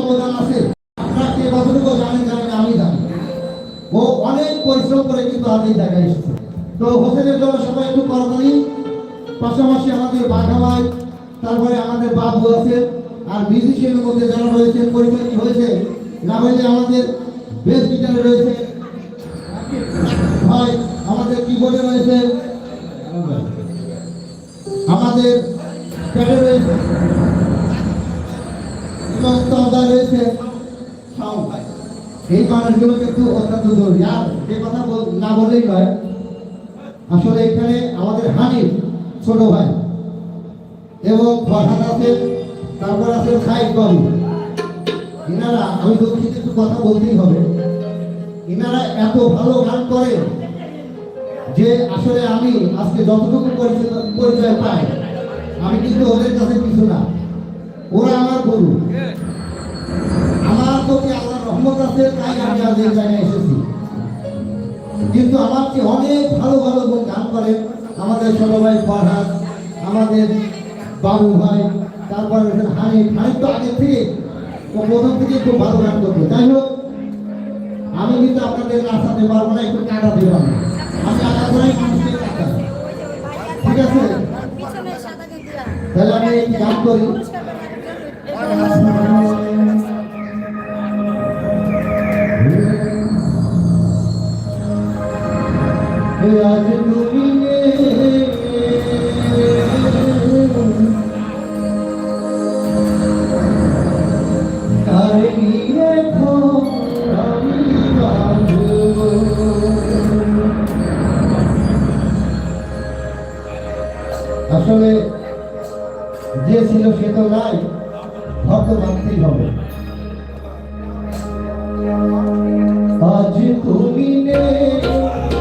অবদান আছে। আপনারা কে কতটুকু জানেন জানেন আমি জানি। ও অনেক পরিশ্রম করে কিন্তু আজ জায়গায় এসেছে। তো হোসেনের জন্য সবাই একটু করতালি পাশাপাশি আমাদের বাঘা ভাই তারপরে আমাদের বাবু আছে, আর মিউজিশিয়ানের মধ্যে যারা রয়েছে পরিচয় হয়েছে, না হইলে আমাদের বেস গিটারে রয়েছে। ভাই, আমাদের কিবোর্ডে রয়েছে মানুষগুলো কিন্তু অত্যন্ত জরুরি আর যে কথা না বললেই নয় আসলে এখানে আমাদের হানিফ ছোট ভাই এবং ফরহাদ আছে তারপর আছে সাইদ বাবু এনারা আমি দুঃখিত একটু কথা বলতেই হবে এনারা এত ভালো গান করে যে আসলে আমি আজকে যতটুকু পরিচয় পাই আমি কিন্তু ওদের কাছে কিছু না। ওরা আমার গুরু। রহমত আছে তাই আমি আজ এই জায়গায় এসেছি। কিন্তু আমার যে অনেক ভালো ভালো গান করে আমাদের ছোট ভাই ফরহাদ আমাদের বাবু ভাই তারপরে হানিফ হানিফ তো আগের থেকে প্রথম থেকে খুব ভালো গান করতো। যাই হোক আমি কিন্তু আপনাদের নাচাতে পারব না একটু কাটাতে পারব আমি। আশা করি মানুষকে কাটাই ঠিক আছে। তাহলে আমি গান করি। আজ তুমি। কার নিয়ে আমি? আসলে যে ছিল সে তো নাই ভক্ত মানতেই হবে আজ তুমি নেই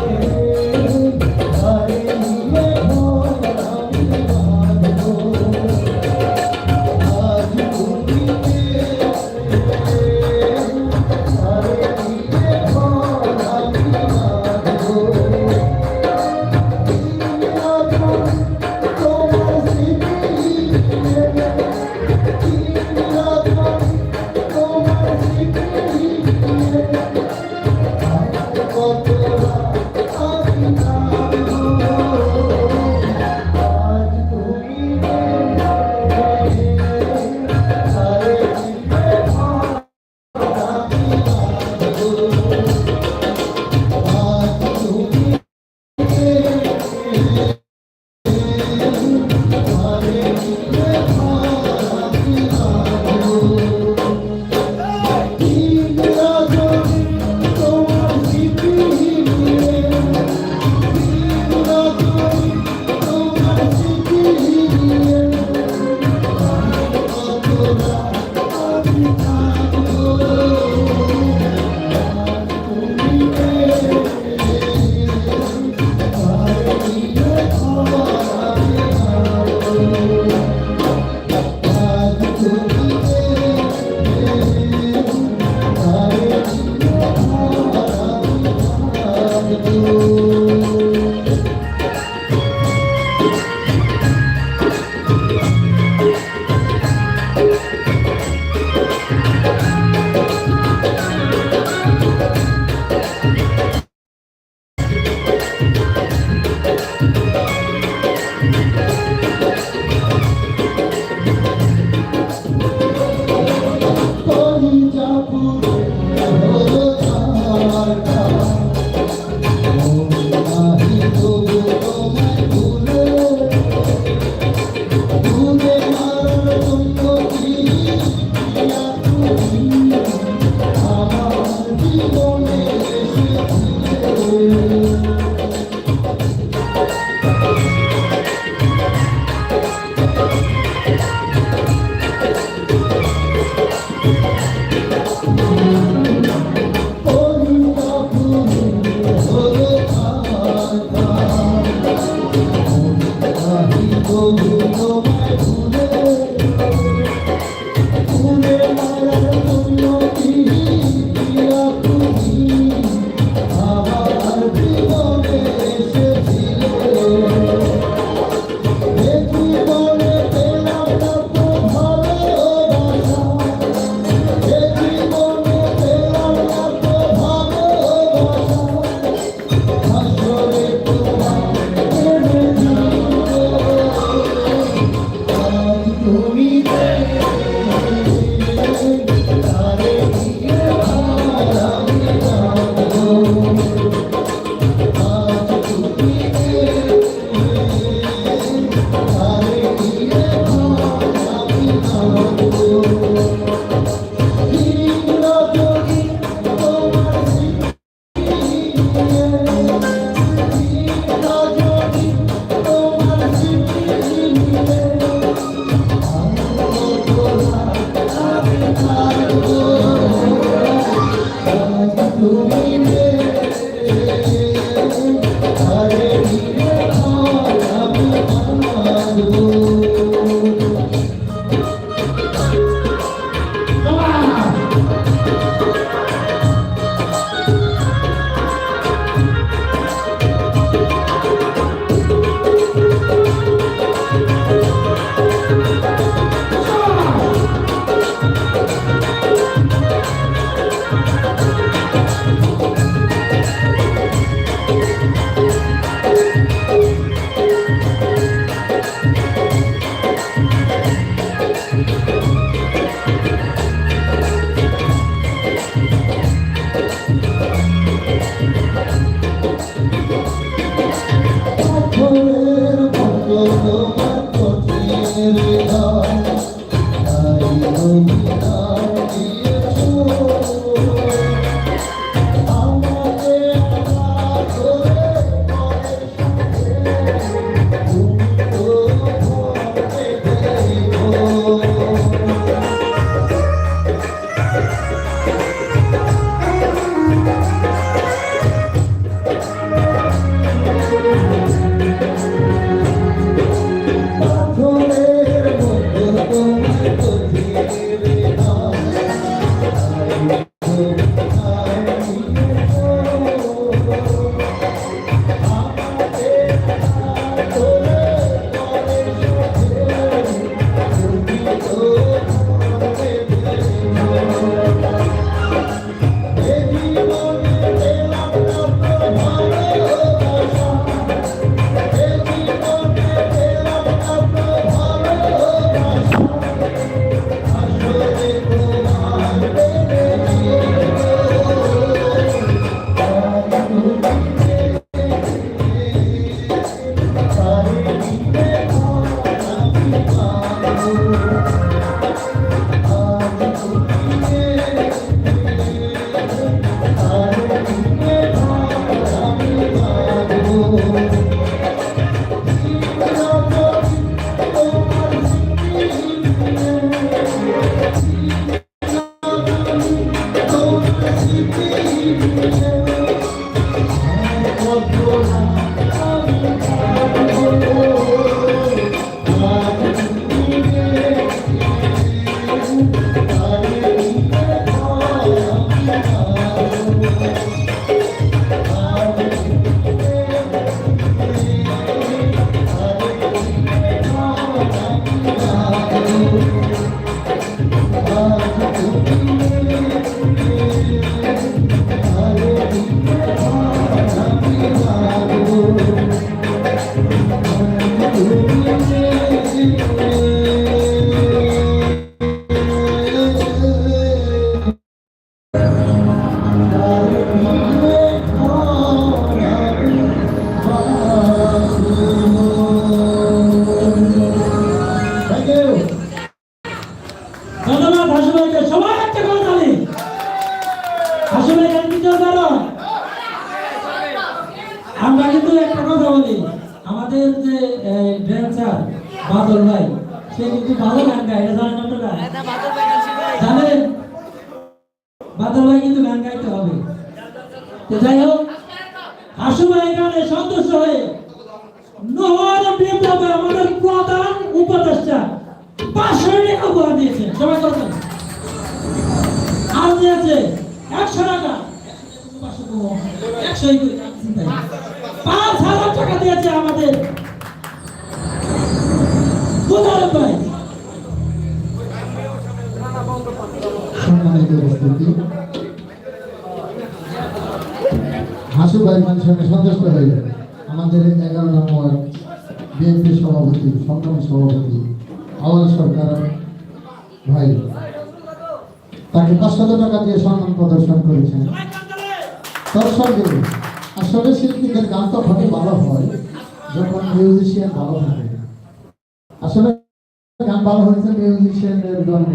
ভালো গান গায় এটা জানেন আপনারা। জানেন বাদল ভাই কিন্তু গান গাইতে হবে। তো যাই হোক হাসু ভাই গানে সন্তুষ্ট হয়ে নহর বিপ্লবে আমাদের প্রধান উপদেষ্টা পাঁচশো টাকা উপহার দিয়েছেন। সবাই করবেন আর দিয়েছে একশো টাকা। একশোই। পাঁচ হাজার টাকা দিয়েছে আমাদের কোথায় ভাই। সম্মানিত সন্তুষ্ট হয়ে আমাদের বিএনপি সভাপতি ভাই, তাকে পাঁচশত টাকা দিয়ে সম্মান প্রদর্শন করেছেন। সঙ্গে আসলে শিল্পীদের গান তখনই ভালো হয়, যখন মিউজিশিয়ান ভালো থাকে। আসলে গান ভালো হয়েছে মিউজিশিয়ানের জন্য।